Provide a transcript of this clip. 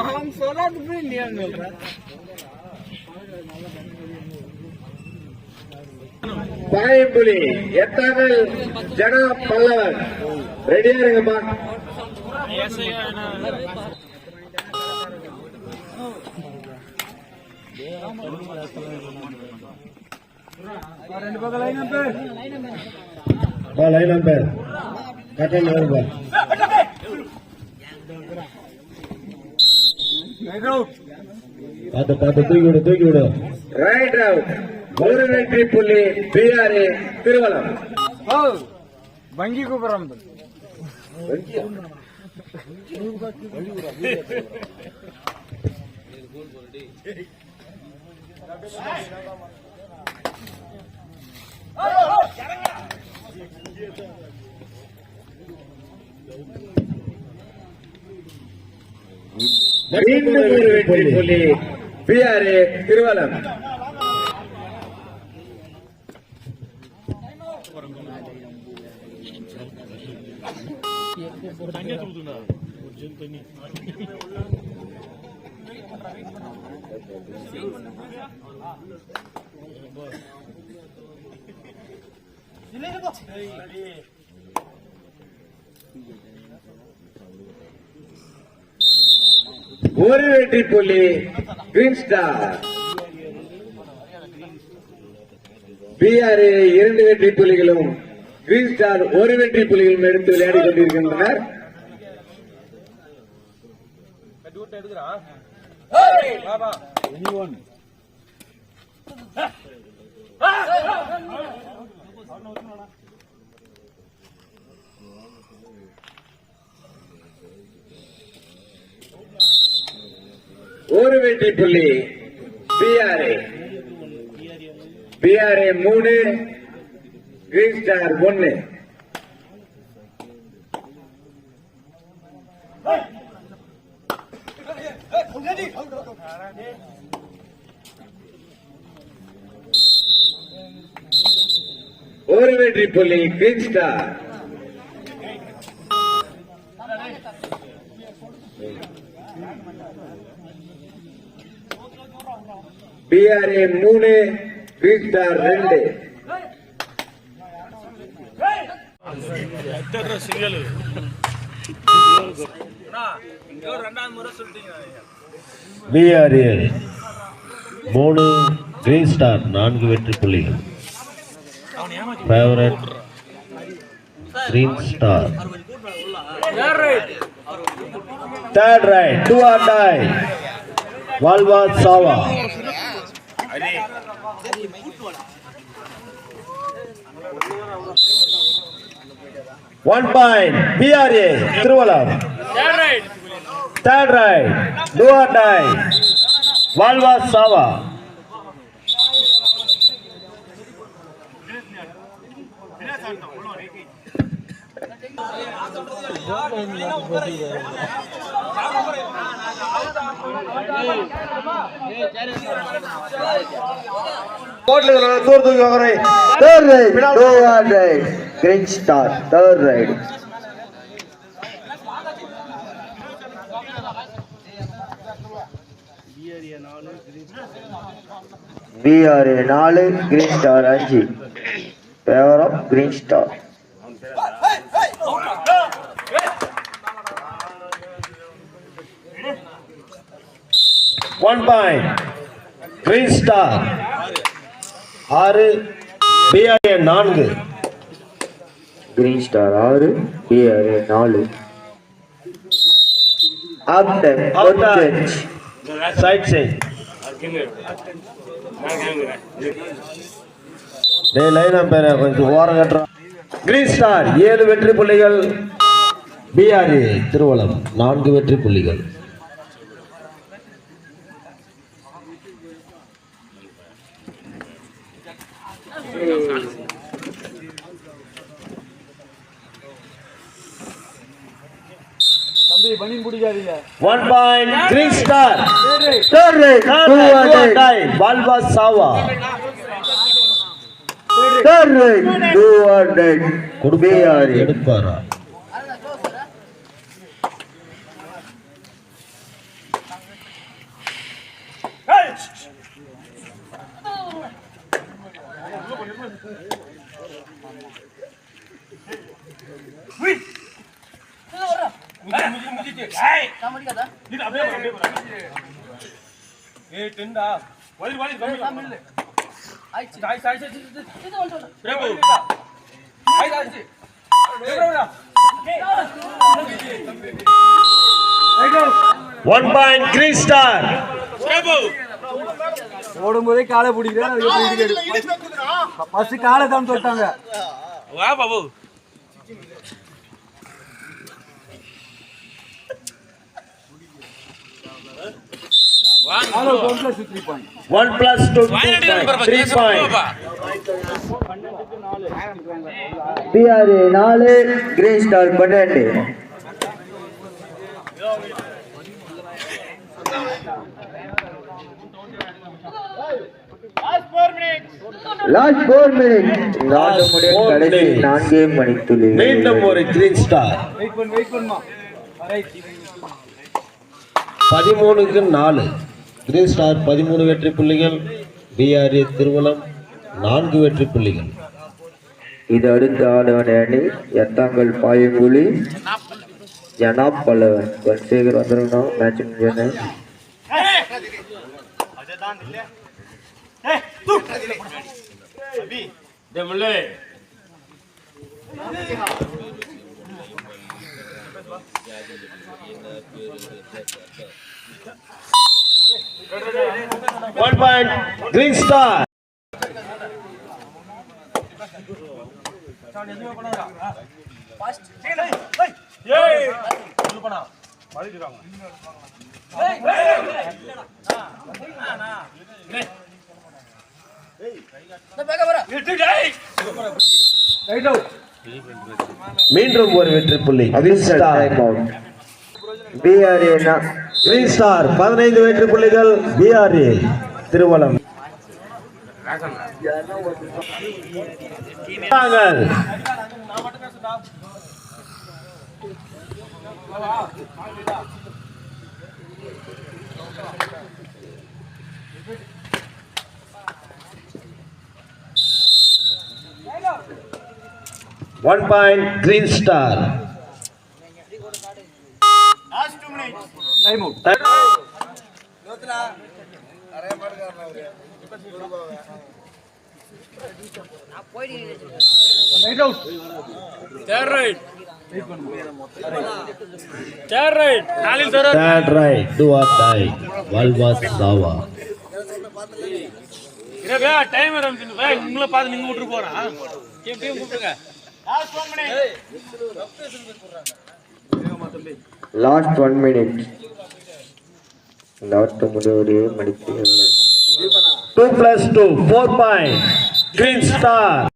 அவன் சொல்லாது போய் நீ சொல்ற பாயம்புலி எத்தாமல் ஜனா பல்லவன் ரெடியா இருங்கப்பா. ரெண்டு பக்கம் லைன் பேர் லைன் நம்பர் வருவா பார்த்து பார்த்து தூக்கி விடு தூக்கி விடு ரைட் அவுட் ஒரு வெற்றி புள்ளி பிஆர்ஏ திருவலம் ஓ வங்கி மீண்டும் ஒரு வெற்றி புள்ளி பிஆர்ஏ திருவலம் ஒரு வெற்றி புள்ளி கிரீன் ஸ்டார் பிஆர்ஏ இரண்டு வெற்றி புள்ளிகளும் கிரீன் ஸ்டார் ஒரு வெற்றி புள்ளிகளும் எடுத்து விளையாடி கொண்டிருக்கின்றனர். ஒரு வெற்றி புள்ளி. பிஆர்ஏ பிஆர்ஏ மூணு கிரீன் ஸ்டார் ஒன்னு. ஒரு வெற்றி புள்ளி கிரீன் ஸ்டார் பிஆர்ஏ மூணு கிரீன் ஸ்டார் ரெண்டு பிஆர்ஏ மூணு கிரீன் ஸ்டார் நான்கு வெற்றி புள்ளிகள் favourite green star third raid do or die வால்வா சாவா one point BRA Thiruvallam third raid do or die வால்வா சாவா தூர் தூக்கி வாங்குறேன் Third right, no one right. Green star, third right. BRA நாலு கிரீன் ஸ்டார் அஞ்சு favour of green star one point green star ஆறு PRA நான்கு green star ஆறு BRA நாலு. ஆப்டர். சேஞ்ச் சைட் சைட் டே லைன் பேர கொஞ்சம் ஓரம் கட்டுறோம் கிரீன் ஸ்டார் ஏழு வெற்றி புள்ளிகள். பிஆர்ஏ திருவள்ளம் நான்கு வெற்றி புள்ளிகள். தம்பி பண்ணி one point green star Third two one right. பால்பா சாவா Third right, two one right. கொடுப்பாரா ஒன் பாயிண்ட் கிரீன் ஸ்டார் ஓடும்போதே காலை பிடிக்கிறேன் ஃபர்ஸ்ட் காலை தான் தொட்டாங்க hello don't three point one plus two three point BR நாலு கிரீன் ஸ்டார் பன்னெண்டு லாஸ்ட் ஃபோர் மினிட் நாலு முடிய four கடைசி. நான்கே மணித்துளி மீண்டும் ஒரு கிரீன் ஸ்டார் வெயிட் பண்ணு வெயிட் பண்ணுமா? பதிமூணுக்கு நாலு. கிரீன் ஸ்டார் பதிமூணு வெற்றி புள்ளிகள். பிஆர்ஏ திருவலம் நான்கு வெற்றி புள்ளிகள். இது அடுத்த ஆடவன் அணி. எத்தாங்கல் பாயங்குழி. ஜனாப் பல்லவன். வன்சேகர் வந்துருக்கணும். Match முடிஞ்சோன்னு one point green star raid out மீண்டும் ஒரு வெற்றி புள்ளி. பிஆர்ஏ ஸ்டார் பதினைந்து வெற்றி புள்ளிகள் பிஆர்ஏ திருவலம் நாங்கள் one point green star time out raid out. Third right, do or die. Valva Sava. Time உங்களை பார்த்து நீங்க விட்டு போறான் டீம் டீம் கூப்பிடுங்க லாஸ்ட் ஒன் மினிட் இந்த ஆட்டம் முடிவடைய மணித்து Two plus two, four point. Green Star.